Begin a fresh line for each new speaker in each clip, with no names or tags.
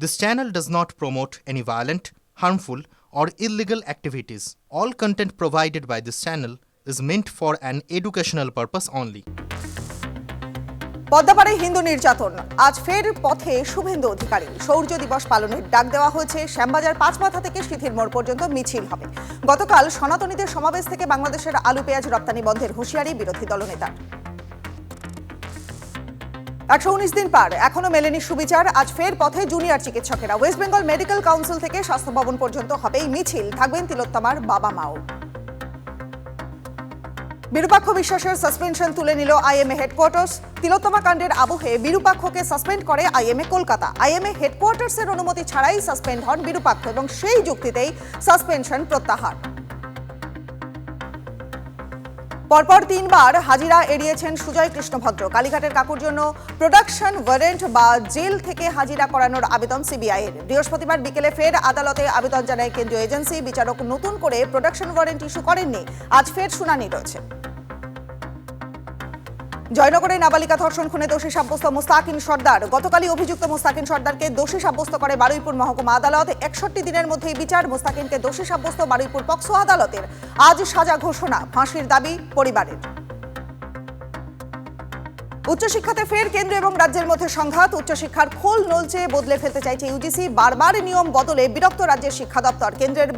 This channel does not promote any violent, harmful, or illegal activities. All content provided by this channel is meant for an educational purpose only.
পদ্মাপাড়ায় Hindu নির্যাতন আজ ফের পথে শুভেন্দু অধিকারী শৌর্য দিবস পালনের ডাক দেওয়া হয়েছে শ্যামবাজার পাঁচমাথা থেকে সিথির মোড় পর্যন্ত মিছিল হবে গতকাল সনাতনীদের সমাবেশ থেকে বাংলাদেশের আলু পেঁয়াজ রপ্তানি বন্ধের হুঁশিয়ারি বিরোধী দলনেতার একশো উনিশ দিন পার। এখনও মেলেনি সুবিচার। আজ ফের পথে জুনিয়র চিকিৎসকেরা। ওয়েস্ট বেঙ্গল মেডিকেল কাউন্সিল থেকে স্বাস্থ্য ভবন পর্যন্ত হবে এই মিছিল। থাকবেন তিলোত্তমার বাবা মাও। বিরূপাক্ষ বিশ্বাসের সাসপেনশন তুলে নিল আইএমএ হেডকোয়ার্টার্স। তিলোত্তমা কাণ্ডের আবহে বিরূপাক্ষকে সাসপেন্ড করে আইএমএ কলকাতা। আইএমএ হেডকোয়ার্টার্সের অনুমতি ছাড়াই সাসপেন্ড হন বিরূপাক্ষ এবং সেই যুক্তিতেই সাসপেনশন প্রত্যাহার। পরপর তিনবার হাজিরা এড়িয়েছেন সুজয় কৃষ্ণভদ্র। কালীঘাটের কাকুর জন্য প্রোডাকশন ওয়ারেন্ট বা জেল থেকে হাজিরা করানোর আবেদন সিবিআই এর। বৃহস্পতিবার বিকেলে ফের আদালতে আবেদন জানায় কেন্দ্রীয় এজেন্সি। বিচারক নতুন করে প্রোডাকশন ওয়ারেন্ট ইস্যু করেননি। আজ ফের শুনানি রয়েছে। জয়নগরে নাবালিকা ধর্ষণ খুনে দোষী সাব্যস্ত মুস্তাকিন সর্দার। গতকালই অভিযুক্ত মুস্তাকিন সর্দারকে দোষী সাব্যস্ত করে বারুইপুর মহকুমা আদালত। একষট্টি দিনের মধ্যেই বিচার, মুস্তাকিনকে দোষী সাব্যস্ত বারুইপুর পক্সো আদালতের। আজ সাজা ঘোষণা, ফাঁসির দাবি পরিবারের। উচ্চশিক্ষাতে ফের কেন্দ্র এবং রাজ্যের মধ্যে সংঘাত। উচ্চশিক্ষার খোল নলচে বদলে ফেলতে চাইছে ইউজিসি বারবার নিয়ম বদলে বিরক্ত রাজ্যের শিক্ষা দপ্তর কেন্দ্রের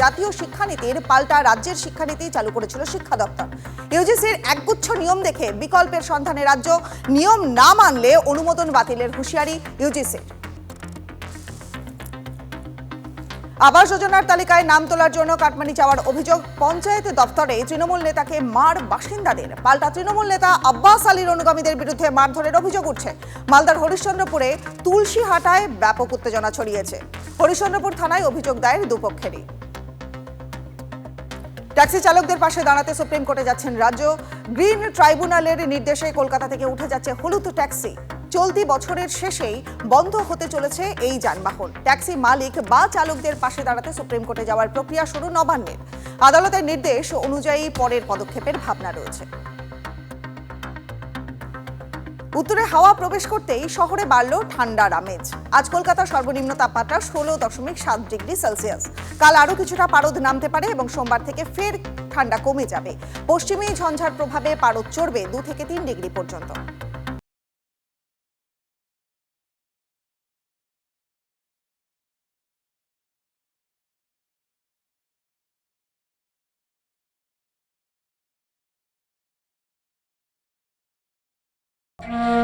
জাতীয় শিক্ষানীতির পাল্টা রাজ্যের শিক্ষানীতি চালু করেছিল শিক্ষা দপ্তর ইউজিসির একগুচ্ছ নিয়ম দেখে বিকল্পের সন্ধানে রাজ্য নিয়ম না মানলে অনুমোদন বাতিলের হুঁশিয়ারি ইউজিসির আবাস যোজনার তালিকায় নাম তোলার জন্য কাটমানি চাওয়ার অভিযোগ পঞ্চায়েত দপ্তরে তৃণমূল নেতাকে মার বাসিন্দাদের। পাল্টা তৃণমূল নেতা আব্বাস আলীর অনুগামীদের বিরুদ্ধে মারধরের অভিযোগ উঠছে। মালদার হরিশ্চন্দ্রপুরে তুলসীহাটায় ব্যাপক উত্তেজনা ছড়িয়েছে। হরিশ্চন্দ্রপুর থানায় অভিযোগ দায়ের দুপক্ষেরই। ট্যাক্সি চালকদের পাশে দাঁড়াতে সুপ্রিম কোর্টে যাচ্ছেন রাজ্য। গ্রিন ট্রাইব্যুনালের নির্দেশে কলকাতা থেকে উঠে যাচ্ছে হলুদ ট্যাক্সি। চলতি বছরের শেষেই বন্ধ হতে চলেছে এই যানবাহন। ট্যাক্সি মালিক বা চালকদের পাশে দাঁড়াতে সুপ্রিম কোর্টে যাওয়ার প্রক্রিয়া শুরু নবান্নের। আদালতের নির্দেশ অনুযায়ী পরের পদক্ষেপের ভাবনা রয়েছে। উত্তরে হাওয়া প্রবেশ করতেই শহরে বাড়ল ঠান্ডার আমেজ। আজ কলকাতার সর্বনিম্ন তাপমাত্রা ষোলো দশমিক সাত ডিগ্রি সেলসিয়াস। কাল আরও কিছুটা পারদ নামতে পারে এবং সোমবার থেকে ফের ঠান্ডা কমে যাবে। পশ্চিমী ঝঞ্ঝার প্রভাবে পারদ চড়বে দু থেকে তিন ডিগ্রি পর্যন্ত। Uh...